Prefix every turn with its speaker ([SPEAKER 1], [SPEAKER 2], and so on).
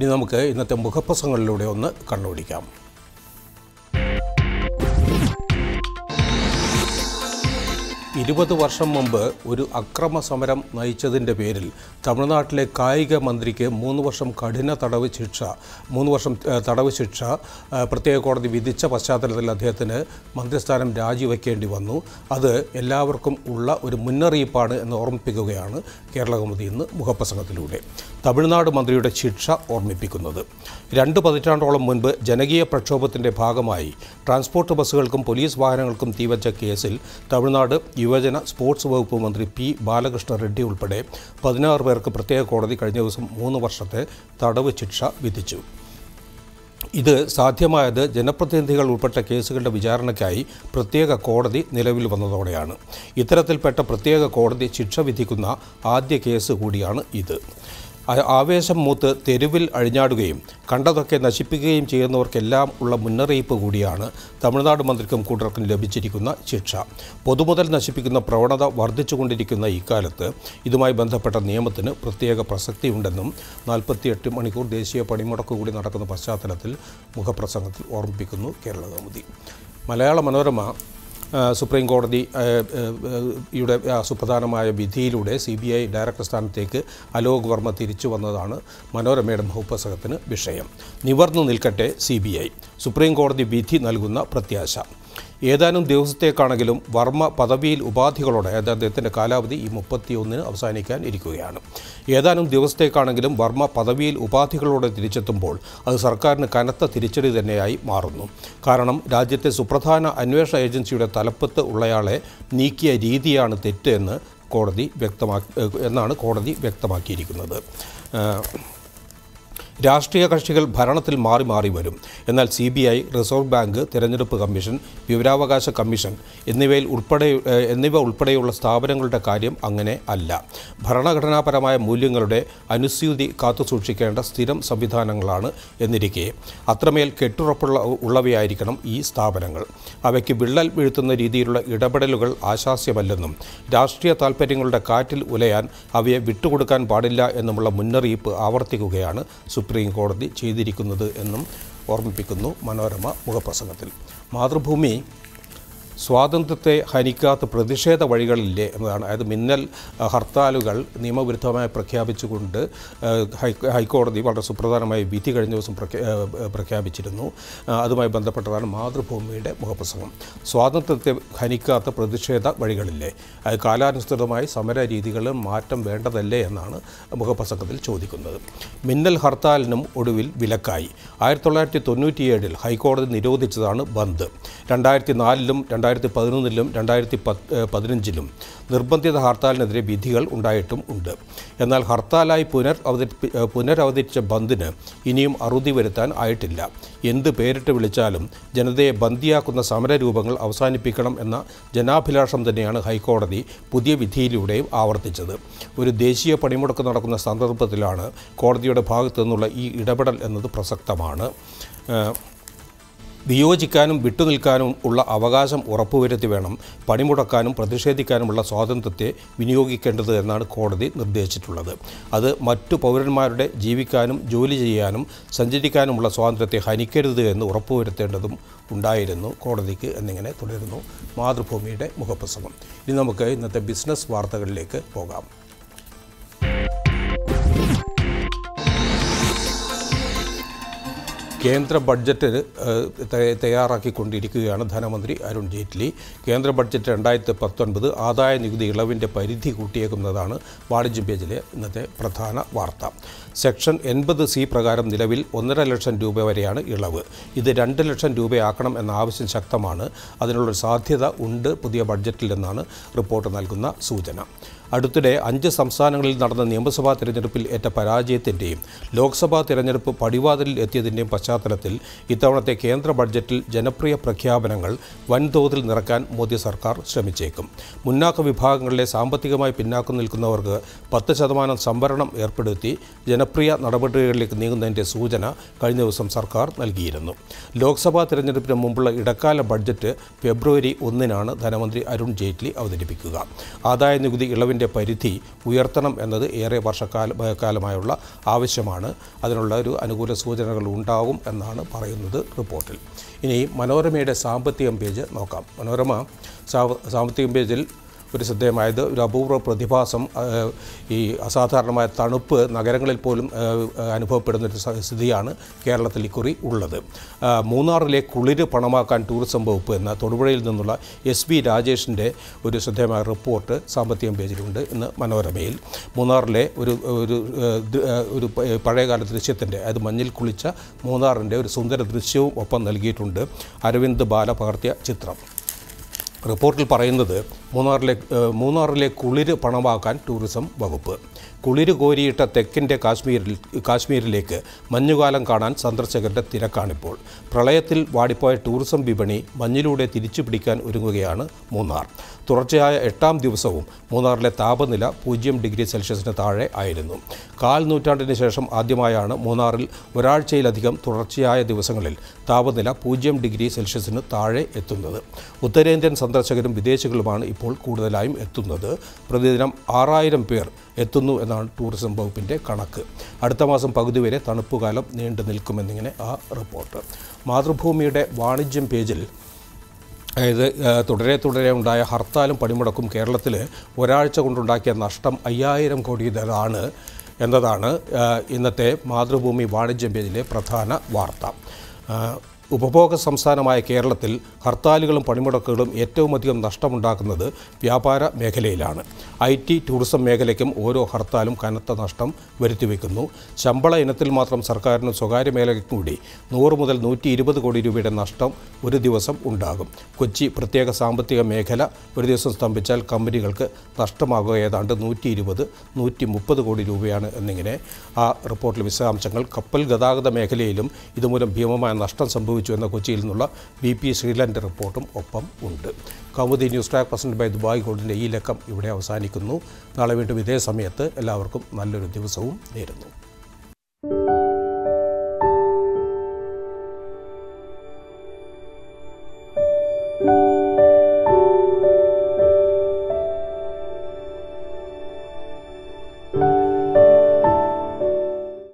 [SPEAKER 1] ഇനി നമുക്ക് ഇന്നത്തെ മുഖപ്രസംഗങ്ങളിലൂടെ ഒന്ന് കണ്ണോടിക്കാം ഇരുപത് വർഷം മുമ്പ് ഒരു അക്രമ സമരം നയിച്ചതിന്റെ പേരിൽ തമിഴ്നാട്ടിലെ കായിക മന്ത്രിക്ക് മൂന്ന് വർഷം കഠിന തടവ് ശിക്ഷ മൂന്ന് വർഷം തടവ് ശിക്ഷ പ്രത്യേക കോടതി വിധിച്ച പശ്ചാത്തലത്തിൽ അദ്ദേഹത്തിന് മന്ത്രിസ്ഥാനം രാജിവെക്കേണ്ടി വന്നു. അത് എല്ലാവർക്കും ഉള്ള ഒരു മുന്നറിയിപ്പാണ് എന്ന് ഓർമ്മിപ്പിക്കുകയാണ് കേരള ഇന്ന് മുഖപ്രസംഗത്തിലൂടെ. തമിഴ്നാട് മന്ത്രിയുടെ ശിക്ഷ ഓർമ്മിപ്പിക്കുന്നത്. രണ്ട് പതിറ്റാണ്ടോളം മുൻപ് ജനകീയ പ്രക്ഷോഭത്തിന്റെ ഭാഗമായി ട്രാൻസ്പോർട്ട് ബസ്സുകൾക്കും പോലീസ് വാഹനങ്ങൾക്കും തീവച്ച കേസിൽ തമിഴ്നാട് യുവജന സ്പോർട്സ് വകുപ്പ് മന്ത്രി പി ബാലകൃഷ്ണ റെഡ്ഡി ഉൾപ്പെടെ പതിനാറ് പേർക്ക് പ്രത്യേക കോടതി കഴിഞ്ഞ ദിവസം മൂന്ന് വർഷത്തെ തടവ് ശിക്ഷ വിധിച്ചു. ഇത് സാധ്യമായത് ജനപ്രതിനിധികൾ ഉൾപ്പെട്ട കേസുകളുടെ വിചാരണയ്ക്കായി പ്രത്യേക കോടതി നിലവിൽ വന്നതോടെയാണ്. ഇത്തരത്തിൽപ്പെട്ട പ്രത്യേക കോടതി ശിക്ഷ വിധിക്കുന്ന ആദ്യ കേസ് കൂടിയാണ് ഇത്. ആവേശം മൂത്ത് തെരുവിൽ അഴിഞ്ഞാടുകയും കണ്ടതൊക്കെ നശിപ്പിക്കുകയും ചെയ്യുന്നവർക്കെല്ലാം ഉള്ള മുന്നറിയിപ്പ് കൂടിയാണ് തമിഴ്നാട് മന്ത്രിക്കും കൂട്ടർക്കും ലഭിച്ചിരിക്കുന്ന ശിക്ഷ. പൊതുമുതൽ നശിപ്പിക്കുന്ന പ്രവണത വർദ്ധിച്ചുകൊണ്ടിരിക്കുന്ന ഇക്കാലത്ത് ഇതുമായി ബന്ധപ്പെട്ട നിയമത്തിന് പ്രത്യേക പ്രസക്തിയുണ്ടെന്നും നാൽപ്പത്തിയെട്ട് മണിക്കൂർ ദേശീയ പണിമുടക്ക് കൂടി നടക്കുന്ന പശ്ചാത്തലത്തിൽ മുഖപ്രസംഗത്തിൽ ഓർമ്മിപ്പിക്കുന്നു കേരള കൗമുദി. മലയാള മനോരമ സുപ്രീം കോടതി യുടെ സുപ്രധാനമായ വിധിയിലൂടെ സി ബി ഐ ഡയറക്ടർ സ്ഥാനത്തേക്ക് അലോക് വർമ്മ തിരിച്ചു വന്നതാണ് മനോരമയുടെ മുഖപ്രസംഗത്തിന് വിഷയം. നിവർന്നു നിൽക്കട്ടെ സി ബി ഐ. സുപ്രീം കോടതി വിധി നൽകുന്ന പ്രത്യാശ. ഏതാനും ദിവസത്തേക്കാണെങ്കിലും വർമ്മ പദവിയിൽ ഉപാധികളോടെ അദ്ദേഹത്തിന്റെ കാലാവധി ഈ മുപ്പത്തിയൊന്നിന് അവസാനിക്കാൻ ഇരിക്കുകയാണ്. ഏതാനും ദിവസത്തേക്കാണെങ്കിലും വർമ്മ പദവിയിൽ ഉപാധികളോടെ തിരിച്ചെത്തുമ്പോൾ അത് സർക്കാരിന് കനത്ത തിരിച്ചടി തന്നെയായി മാറുന്നു. കാരണം രാജ്യത്തെ സുപ്രധാന അന്വേഷണ ഏജൻസിയുടെ തലപ്പത്ത് ഉള്ളയാളെ നീക്കിയ രീതിയാണ് തെറ്റ് എന്ന് കോടതി വ്യക്തമാക്കി എന്നാണ് കോടതി വ്യക്തമാക്കിയിരിക്കുന്നത്. രാഷ്ട്രീയ കക്ഷികൾ ഭരണത്തിൽ മാറി മാറി വരും. എന്നാൽ C B I reserve bank തിരഞ്ഞെടുപ്പ് കമ്മീഷൻ വിവരാവകാശ കമ്മീഷൻ എന്നിവയിൽ ഉൾപ്പെടെ എന്നിവ ഉൾപ്പെടെയുള്ള സ്ഥാപനങ്ങളുടെ കാര്യം അങ്ങനെ അല്ല. ഭരണഘടനാപരമായ മൂല്യങ്ങളുടെ അനുസ്യൂതി കാത്തുസൂക്ഷിക്കേണ്ട സ്ഥിരം സംവിധാനങ്ങളാണ് എന്നിരിക്കെ. അത്രമേൽ കെട്ടുറപ്പുള്ള ഉള്ളവയായിരിക്കണം ഈ സ്ഥാപനങ്ങൾ. അവയ്ക്ക് വിള്ളൽ വീഴ്ത്തുന്ന രീതിയിലുള്ള ഇടപെടലുകൾ ആശാസ്യമല്ലെന്നും രാഷ്ട്രീയ താൽപ്പര്യങ്ങളുടെ കാറ്റിൽ ഉലയാൻ അവയെ വിട്ടുകൊടുക്കാൻ പാടില്ല എന്നുമുള്ള മുന്നറിയിപ്പ് ആവർത്തിക്കുകയാണ് സുപ്രീം കോടതി ചെയ്തിരിക്കുന്നത് എന്നും ഓർമ്മിപ്പിക്കുന്നു മനോരമ മുഖപ്രസംഗത്തിൽ. മാതൃഭൂമി സ്വാതന്ത്ര്യത്തെ ഹനിക്കാത്ത പ്രതിഷേധ വഴികളില്ലേ എന്നതാണ്. അതായത് മിന്നൽ ഹർത്താലുകൾ നിയമവിരുദ്ധമായി പ്രഖ്യാപിച്ചുകൊണ്ട് ഹൈക്കോടതി വളരെ സുപ്രധാനമായ വിധി കഴിഞ്ഞ ദിവസം പ്രഖ്യാപിച്ചിരുന്നു. അതുമായി ബന്ധപ്പെട്ടതാണ് മാതൃഭൂമിയുടെ മുഖപ്രസംഗം. സ്വാതന്ത്ര്യത്തെ ഹനിക്കാത്ത പ്രതിഷേധ വഴികളില്ലേ? അത് കാലാനുസൃതമായി സമര രീതികളും മാറ്റം വേണ്ടതല്ലേ എന്നാണ് മുഖപ്രസംഗത്തിൽ ചോദിക്കുന്നത്. മിന്നൽ ഹർത്താലിനും ഒടുവിൽ വിലക്കായി. ആയിരത്തി തൊള്ളായിരത്തി തൊണ്ണൂറ്റിയേഴിൽ ഹൈക്കോടതി നിരോധിച്ചതാണ് ബന്ദ്. രണ്ടായിരത്തി നാലിലും രണ്ടായിരത്തി പതിനൊന്നിലും രണ്ടായിരത്തി പതിനഞ്ചിലും നിർബന്ധിത ഹർത്താലിനെതിരെ വിധികൾ ഉണ്ടായിട്ടും ഉണ്ട്. എന്നാൽ ഹർത്താലായി പുനർ അവതരിപ്പി പുനരവതരിച്ച ബന്ദിന് ഇനിയും അറുതി വരുത്താൻ ആയിട്ടില്ല. എന്ത് പേരിട്ട് വിളിച്ചാലും ജനതയെ ബന്ദിയാക്കുന്ന സമരരൂപങ്ങൾ അവസാനിപ്പിക്കണം എന്ന ജനാഭിലാഷം തന്നെയാണ് ഹൈക്കോടതി പുതിയ വിധിയിലൂടെയും ആവർത്തിച്ചത്. ഒരു ദേശീയ പണിമുടക്ക് നടക്കുന്ന സന്ദർഭത്തിലാണ് കോടതിയുടെ ഭാഗത്തു നിന്നുള്ള ഈ ഇടപെടൽ എന്നത് പ്രസക്തമാണ്. വിയോജിക്കാനും വിട്ടുനിൽക്കാനും ഉള്ള അവകാശം ഉറപ്പുവരുത്തി വേണം. പണിമുടക്കാനും പ്രതിഷേധിക്കാനുമുള്ള സ്വാതന്ത്ര്യത്തെ വിനിയോഗിക്കേണ്ടത് എന്നാണ് കോടതി നിർദ്ദേശിച്ചിട്ടുള്ളത്. അത് മറ്റു പൗരന്മാരുടെ ജീവിക്കാനും ജോലി ചെയ്യാനും സഞ്ചരിക്കാനുമുള്ള സ്വാതന്ത്ര്യത്തെ ഹനിക്കരുത് എന്ന് ഉറപ്പുവരുത്തേണ്ടതും ഉണ്ടായിരുന്നു. കോടതിക്ക് എന്നിങ്ങനെ തുടരുന്നു. മാതൃഭൂമിയുടെ മുഖപ്രസംഗം. ഇനി നമുക്ക് ഇന്നത്തെ ബിസിനസ് വാർത്തകളിലേക്ക് പോകാം. കേന്ദ്ര ബഡ്ജറ്റ് തയ്യാറാക്കിക്കൊണ്ടിരിക്കുകയാണ് ധനമന്ത്രി അരുൺ ജെയ്റ്റ്ലി. കേന്ദ്ര ബഡ്ജറ്റ് രണ്ടായിരത്തി പത്തൊൻപത് ആദായ നികുതി ഇളവിന്റെ പരിധി കൂട്ടിയേക്കുന്നതാണ് വാണിജ്യ പേജിലെ ഇന്നത്തെ പ്രധാന വാർത്ത. സെക്ഷൻ എൺപത് സി പ്രകാരം നിലവിൽ ഒന്നര ലക്ഷം രൂപ വരെയാണ് ഇളവ്. ഇത് രണ്ട് ലക്ഷം രൂപയാക്കണം എന്ന ആവശ്യം ശക്തമാണ്. അതിനുള്ളൊരു സാധ്യത ഉണ്ട് പുതിയ ബഡ്ജറ്റിൽ എന്നാണ് റിപ്പോർട്ട് നൽകുന്ന സൂചന. അടുത്തിടെ അഞ്ച് സംസ്ഥാനങ്ങളിൽ നടന്ന നിയമസഭാ തിരഞ്ഞെടുപ്പിൽ ഏറ്റ പരാജയത്തിന്റെയും ലോക്സഭാ തിരഞ്ഞെടുപ്പ് പടിവാതിലിൽ എത്തിയതിന്റെയും പശ്ചാത്തലത്തിൽ ഇത്തവണത്തെ കേന്ദ്ര ബഡ്ജറ്റിൽ ജനപ്രിയ പ്രഖ്യാപനങ്ങൾ വൻതോതിൽ നിറക്കാൻ മോദി സർക്കാർ ശ്രമിച്ചേക്കും. മുന്നാക്ക വിഭാഗങ്ങളിലെ സാമ്പത്തികമായി പിന്നാക്കം നിൽക്കുന്നവർക്ക് പത്ത് ശതമാനം സംവരണം ഏർപ്പെടുത്തി ജനപ്രിയ നടപടികളിലേക്ക് നീങ്ങുന്നതിന്റെ സൂചന കഴിഞ്ഞ ദിവസം സർക്കാർ നൽകിയിരുന്നു. ലോക്സഭാ തിരഞ്ഞെടുപ്പിന് മുമ്പുള്ള ഇടക്കാല ബഡ്ജറ്റ് ഫെബ്രുവരി ഒന്നിനാണ് ധനമന്ത്രി അരുൺ ജെയ്റ്റ്ലി അവതരിപ്പിക്കുക. ആദായ നികുതി ഇളവിന്റെ അതിന്റെ പരിധി ഉയർത്തണം എന്നത് ഏറെ വർഷക്കാല കാലമായുള്ള ആവശ്യമാണ്. അതിനുള്ള ഒരു അനുകൂല സൂചനകൾ ഉണ്ടാകും എന്നാണ് പറയുന്നത് റിപ്പോർട്ടിൽ. ഇനി മനോരമയുടെ സാമ്പത്തികം പേജ് നോക്കാം. മനോരമ സാമ്പത്തികം പേജിൽ ഒരു ശ്രദ്ധേയമായത്. ഒരു അപൂർവ പ്രതിഭാസം ഈ അസാധാരണമായ തണുപ്പ് നഗരങ്ങളിൽ പോലും അനുഭവപ്പെടുന്ന ഒരു സ്ഥിതിയാണ് കേരളത്തിൽ ഇക്കുറി ഉള്ളത്. മൂന്നാറിലെ കുളിര് പണമാക്കാൻ ടൂറിസം വകുപ്പ് എന്ന തൊടുപുഴയിൽ നിന്നുള്ള എസ് വി രാജേഷിന്റെ ഒരു ശ്രദ്ധേയമായ റിപ്പോർട്ട് സാമ്പത്തികം പേജിലുണ്ട് ഇന്ന് മനോരമയിൽ. മൂന്നാറിലെ ഒരു ഒരു പഴയകാല ദൃശ്യത്തിന്റെ അതായത് മഞ്ഞിൽ കുളിച്ച മൂന്നാറിന്റെ ഒരു സുന്ദര ദൃശ്യവും ഒപ്പം നൽകിയിട്ടുണ്ട്. അരവിന്ദ് ബാല പകർത്തിയ ചിത്രം. റിപ്പോർട്ടിൽ പറയുന്നത് മൂന്നാറിലെ മൂന്നാറിലെ കുളിര് പണമാക്കാൻ ടൂറിസം വകുപ്പ്. കുളിര് കോരിയിട്ട തെക്കിന്റെ കാശ്മീരിൽ കാശ്മീരിലേക്ക് മഞ്ഞുകാലം കാണാൻ സന്ദർശകരുടെ തിരക്കാണിപ്പോൾ. പ്രളയത്തിൽ വാടിപ്പോയ ടൂറിസം വിപണി മഞ്ഞിലൂടെ തിരിച്ചു പിടിക്കാൻ ഒരുങ്ങുകയാണ് മൂന്നാർ. തുടർച്ചയായ എട്ടാം ദിവസവും മൂന്നാറിലെ താപനില പൂജ്യം ഡിഗ്രി സെൽഷ്യസിന് താഴെ ആയിരുന്നു. കാൽ നൂറ്റാണ്ടിന് ശേഷം ആദ്യമായാണ് മൂന്നാറിൽ ഒരാഴ്ചയിലധികം തുടർച്ചയായ ദിവസങ്ങളിൽ താപനില പൂജ്യം ഡിഗ്രി സെൽഷ്യസിന് താഴെ എത്തുന്നത്. ഉത്തരേന്ത്യൻ സന്ദർശകരും വിദേശികളുമാണ് ഇപ്പോൾ കൂടുതലായും എത്തുന്നത്. പ്രതിദിനം ആറായിരം പേർ എത്തുന്നു എന്നാണ് ടൂറിസം വകുപ്പിന്റെ കണക്ക്. അടുത്ത മാസം പകുതി വരെ തണുപ്പുകാലം നീണ്ടു നിൽക്കുമെന്നിങ്ങനെ ആ റിപ്പോർട്ട്. മാതൃഭൂമിയുടെ വാണിജ്യം പേജിൽ അതായത് തുടരെ തുടരെ ഉണ്ടായ ഹർത്താലും പണിമുടക്കും കേരളത്തിൽ ഒരാഴ്ച കൊണ്ടുണ്ടാക്കിയ നഷ്ടം അയ്യായിരം കോടിയിലാണ് എന്നതാണ് ഇന്നത്തെ മാതൃഭൂമി വാണിജ്യം പേജിലെ പ്രധാന വാർത്ത. ഉപഭോഗ സംസ്ഥാനമായ കേരളത്തിൽ ഹർത്താലുകളും പണിമുടക്കുകളും ഏറ്റവും അധികം നഷ്ടമുണ്ടാക്കുന്നത് വ്യാപാര മേഖലയിലാണ്. ഐ ടി ടൂറിസം മേഖലയ്ക്കും ഓരോ ഹർത്താലും കനത്ത നഷ്ടം വരുത്തിവെക്കുന്നു. ശമ്പള ഇനത്തിൽ മാത്രം സർക്കാരിനും സ്വകാര്യ മേഖലയ്ക്കും കൂടി നൂറ് മുതൽ നൂറ്റി ഇരുപത് കോടി രൂപയുടെ നഷ്ടം ഒരു ദിവസം ഉണ്ടാകും. കൊച്ചി പ്രത്യേക സാമ്പത്തിക മേഖല ഒരു ദിവസം സ്തംഭിച്ചാൽ കമ്പനികൾക്ക് നഷ്ടമാകുക ഏതാണ്ട് നൂറ്റി ഇരുപത് നൂറ്റി മുപ്പത് കോടി രൂപയാണ് എന്നിങ്ങനെ ആ റിപ്പോർട്ടിലെ വിശദാംശങ്ങൾ. കപ്പൽ ഗതാഗത മേഖലയിലും ഇതുമൂലം ഭീമമായ നഷ്ടം സംഭവിച്ചു. എന്ന കൊച്ചിയിൽ നിന്നുള്ള ബി പി ശ്രീലന്റെ റിപ്പോർട്ടും ഒപ്പം ഉണ്ട്. Kaumudi news track presented by Dubai ഗോൾഡിന്റെ ഈ ലക്കം ഇവിടെ അവസാനിക്കുന്നു. നാളെ വീണ്ടും ഇതേ സമയത്ത് എല്ലാവർക്കും നല്ലൊരു ദിവസവും നേരുന്നു.